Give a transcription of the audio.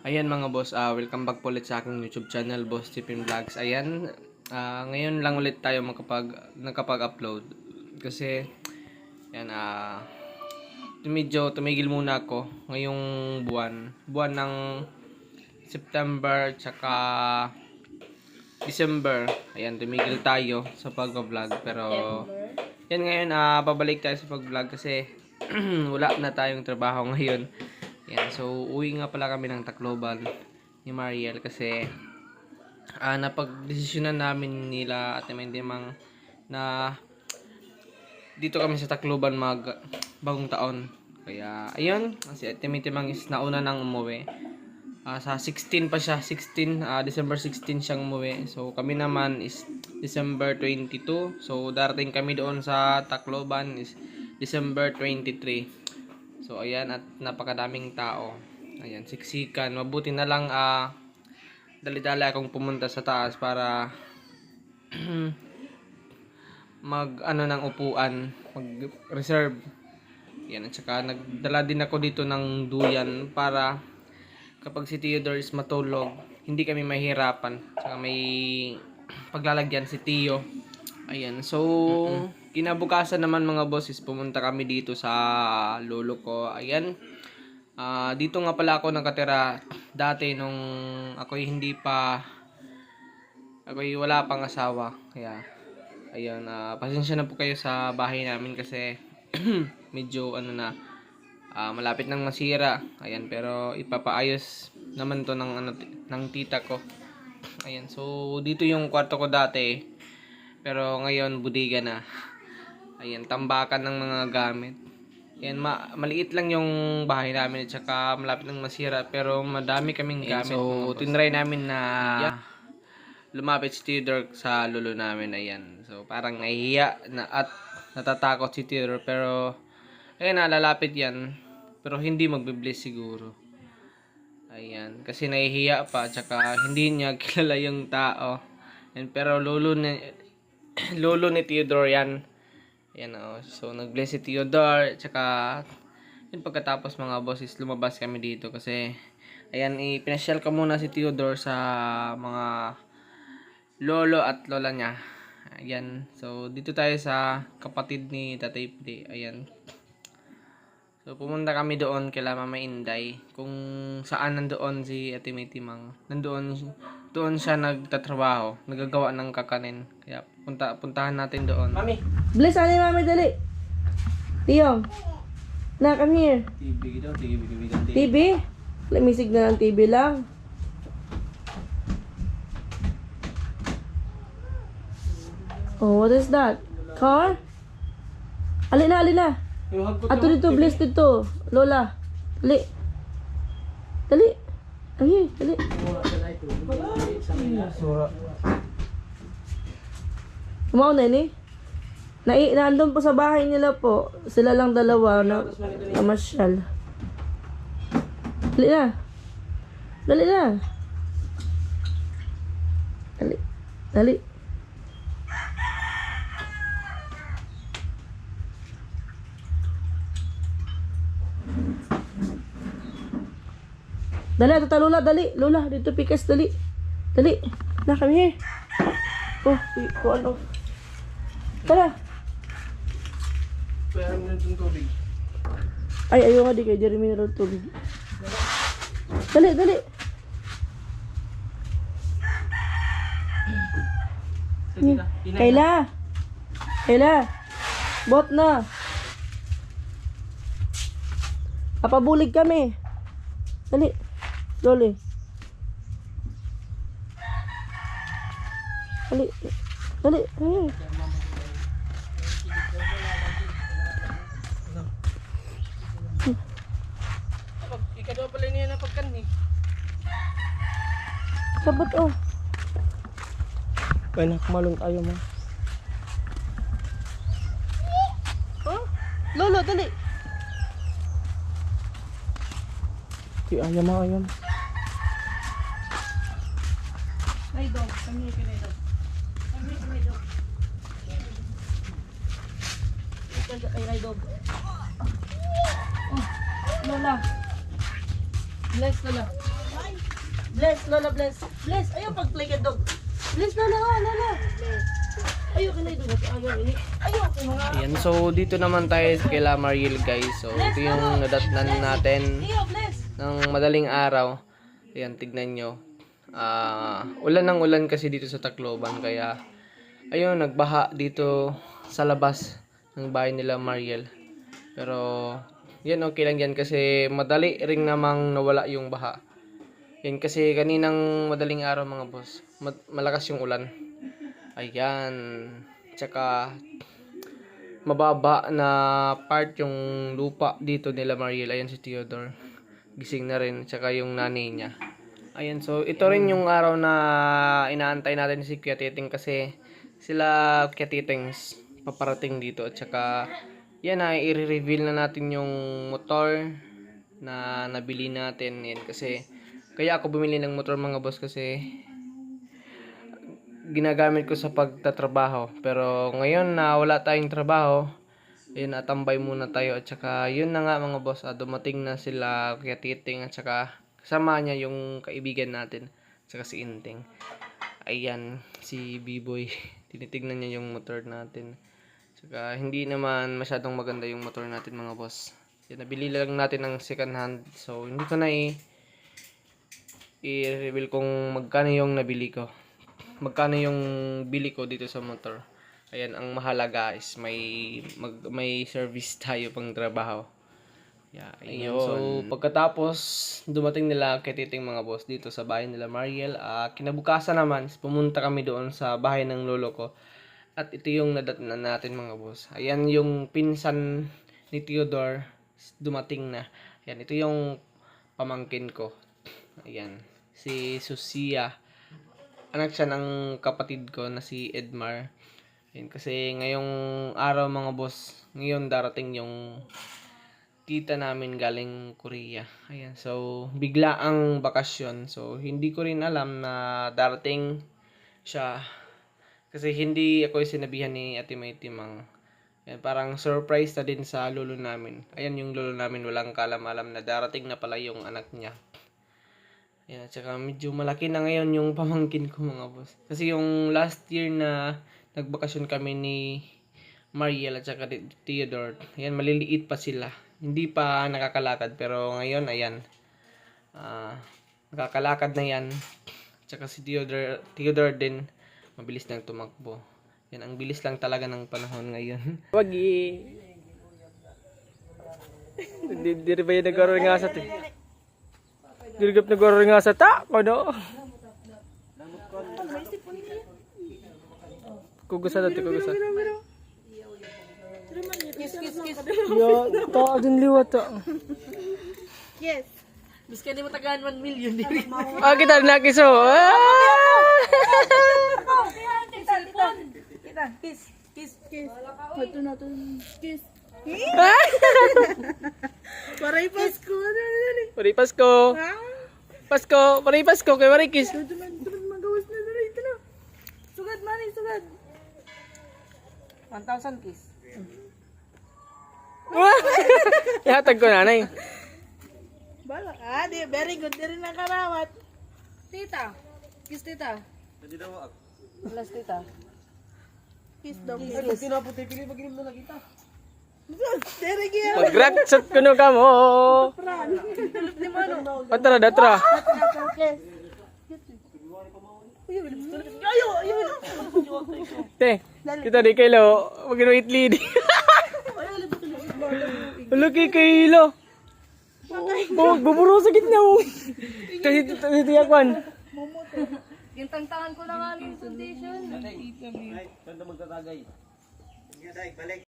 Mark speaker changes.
Speaker 1: Ayan mga boss, ah welcome back po ulit sa aking YouTube channel, Boss Tipin Vlogs. Ayan, ah ngayon lang ulit tayo makapag, nakapag-upload. Kasi, yan, ah medyo tumigil muna ako ngayong buwan. Buwan ng September, tsaka December. Ayan, tumigil tayo sa pag-vlog. Pero, yan ngayon, ah babalik tayo sa pag-vlog kasi wala na tayong trabaho ngayon. Yan, so uwi nga pala kami ng Tacloban ni Mariel kasi ah napagdesisyonan namin nila at naman mang na dito kami sa Tacloban mag bagong taon. Kaya ayun, si Timitimang is nauna nang umuwi. Ah, sa 16 pa siya, 16 ah, December 16 siyang umuwi. So kami naman is December 22. So darating kami doon sa Tacloban is December 23. So ayan at napakadaming tao. Ayan, siksikan. Mabuti na lang ah dali-dali akong pumunta sa taas para mag ano ng upuan, mag reserve. Yan at saka nagdala din ako dito ng duyan para kapag si Theodore is matulog, hindi kami mahirapan. Saka may paglalagyan si Tio. Ayan, so kinabukasan naman mga bosses, pumunta kami dito sa lolo ko. Ayan. Ah, dito nga pala ako nakatira dati nung ako hindi pa ako wala pang asawa. Kaya ayun, ah, pasensya na po kayo sa bahay namin kasi medyo ano na ah, malapit nang masira. Ayan, pero ipapaayos naman to ng ano ng tita ko. Ayan, so dito yung kwarto ko dati. Pero ngayon budiga na. Ayan, tambakan ng mga gamit. Ayan, ma maliit lang yung bahay namin at saka malapit nang masira pero madami kaming gamit. so, tinry namin na lumapit si Theodore sa lolo namin. Ayan. So, parang nahihiya na at natatakot si Theodore pero ayun na, lalapit yan. Pero hindi magbe-bless siguro. Ayan. Kasi nahihiya pa at saka hindi niya kilala yung tao. And, pero lolo ni, lolo ni Theodore yan. Ayan o. So, nag-bless si Theodore. Tsaka, yun pagkatapos mga bosses, lumabas kami dito kasi, ayan, ipinasyal ko muna si Theodore sa mga lolo at lola niya. Ayan. So, dito tayo sa kapatid ni Tatay Pili. Ayan. So, pumunta kami doon kila Mama Inday. Kung saan nandoon si Ate May Timang. Nandoon, doon siya nagtatrabaho. Nagagawa ng kakanin. Kaya, punta, puntahan natin doon. Mami!
Speaker 2: Bless, ano yung mami, dali. Tiyong. Na, come here.
Speaker 1: TV daw, TV, TV, TV.
Speaker 2: TV? Let me signal ng TV lang. Oh, what is that? Car? Ali na, ali na. Ato dito, bless dito. Lola. Dali. Dali. Ay, dali. Kumaw na ni. Na nandun po sa bahay nila po. Sila lang dalawa na namasyal. Dali na. Dali na. Dali. Dali. Dali, tata Lola, dali. Lola, dito pikas, dali. Dali. Na, kami here. Oh, i- kung ano. Tara.
Speaker 1: Pwede mo yung tubig.
Speaker 2: Ay, ayaw nga di kay Jeremy na tubig. Dali, dali.
Speaker 1: Na.
Speaker 2: Kayla. Kayla. Bot na. Papabulig kami. Dali. Loli. Dali. Dali. Ay.
Speaker 1: Ikadwa pala niya na pagkani.
Speaker 2: Sabot oh.
Speaker 1: Anak, malong tayo mo.
Speaker 2: Oh. Lolo, dali.
Speaker 1: Di ayam mo, ayam.
Speaker 2: Ay, dog. Kami kini dog. Kami kini dog. Ay, ay, dog. Oh, Lola. Bless Lola. Bless, Lola, bless. Bless, ayaw pag-play ka dog. Bless, Lola, oh, Lola. Ayaw ka na ito. Ayaw, ini. Ayaw ka mga.
Speaker 1: Ayan, so dito naman tayo kila Mariel guys. So ito yung nadatnan natin
Speaker 2: bless.
Speaker 1: ng madaling araw. Ayan, tignan nyo. Ah, ulan ng ulan kasi dito sa Tacloban kaya ayun, nagbaha dito sa labas ng bahay nila Mariel. Pero yan okay lang yan kasi madali ring namang nawala yung baha. Yan kasi kaninang madaling araw mga boss, ma- malakas yung ulan. Ayan. Tsaka mababa na part yung lupa dito nila Mariel. Ayan si Theodore. Gising na rin. Tsaka yung nanay niya. Ayan, so ito rin yung araw na inaantay natin si Kuya Titing kasi sila Kuya Titings paparating dito. Tsaka yan na, i-reveal na natin yung motor na nabili natin. Yan, kasi kaya ako bumili ng motor mga boss kasi ginagamit ko sa pagtatrabaho. Pero ngayon na wala tayong trabaho, yun atambay muna tayo at saka yun na nga mga boss, ah, dumating na sila kaya titing at saka kasama niya yung kaibigan natin, at saka si Inting. Ayan, si B-Boy, tinitignan niya yung motor natin. Saka hindi naman masyadong maganda yung motor natin mga boss. Yan, nabili lang natin ng second hand. So, hindi ko na i- i-reveal kung magkano yung nabili ko magkano yung bili ko dito sa motor. Ayan, ang mahalaga is may mag, may service tayo pang trabaho. Yeah, ayun. So, pagkatapos dumating nila kay titing mga boss dito sa bahay nila Mariel, ah, kinabukasan naman pumunta kami doon sa bahay ng lolo ko. At ito yung nadatnan natin mga boss. Ayan yung pinsan ni Theodore dumating na. Ayan, ito yung pamangkin ko. Ayan, si Susia anak siya ng kapatid ko na si Edmar. Ayun, kasi ngayong araw mga boss, ngayon darating yung tita namin galing Korea. Ayan, so bigla ang bakasyon. So hindi ko rin alam na darating siya. Kasi hindi ako sinabihan ni Ate May Timang. Ayan, parang surprise na din sa lolo namin. Ayan yung lolo namin walang kalam-alam na darating na pala yung anak niya. Yan, at saka medyo malaki na ngayon yung pamangkin ko mga boss. Kasi yung last year na nagbakasyon kami ni Mariel at saka Theodore, ayan, maliliit pa sila. Hindi pa nakakalakad, pero ngayon, ayan, ah nakakalakad na yan. At saka si Theodore, Theodore din, mabilis nang tumakbo. Yan, ang bilis lang talaga ng panahon ngayon. Wag i... Di, di rin ba yung nagkaroon nga sa Dirigap na garo nga sa ta, kono. Kugusa dati, kugusa.
Speaker 2: Kiss, kiss, kiss.
Speaker 1: Ya, ta din liwat ta.
Speaker 2: Yes. Bis ka di mo tagaan 1 million.
Speaker 1: Ah, kita na kiso. Ah!
Speaker 2: Kita, kita. Kita, kiss, kiss, kiss. Ito na to. Kiss. Paray Pasko.
Speaker 1: Pari Pasko. Pasko, pari Pasko kay Mari kiss.
Speaker 2: Ito na, ito na, magawas na na ito na. Sugad, mani, sugad. 1,000 kiss.
Speaker 1: Ihatag ko nanay.
Speaker 2: Bala. Ah, di, very good. Di rin nakarawat. Tita. Kiss tita. Hindi daw ako. Last tita. Kiss daw. Kiss. Kinaputi, pili pag-inom na kita. Dari kaya.
Speaker 1: Pag-ratsat ko no kamo.
Speaker 2: Ano.
Speaker 1: Patra datra.
Speaker 2: Kiss. Ayo, ayo.
Speaker 1: Te, kita di kailo. Magino itli di. Laki kailo. Oh, buburo sa gitna mo. Kasi ito yakwan.
Speaker 2: Yung tangtangan ko na nga yung foundation.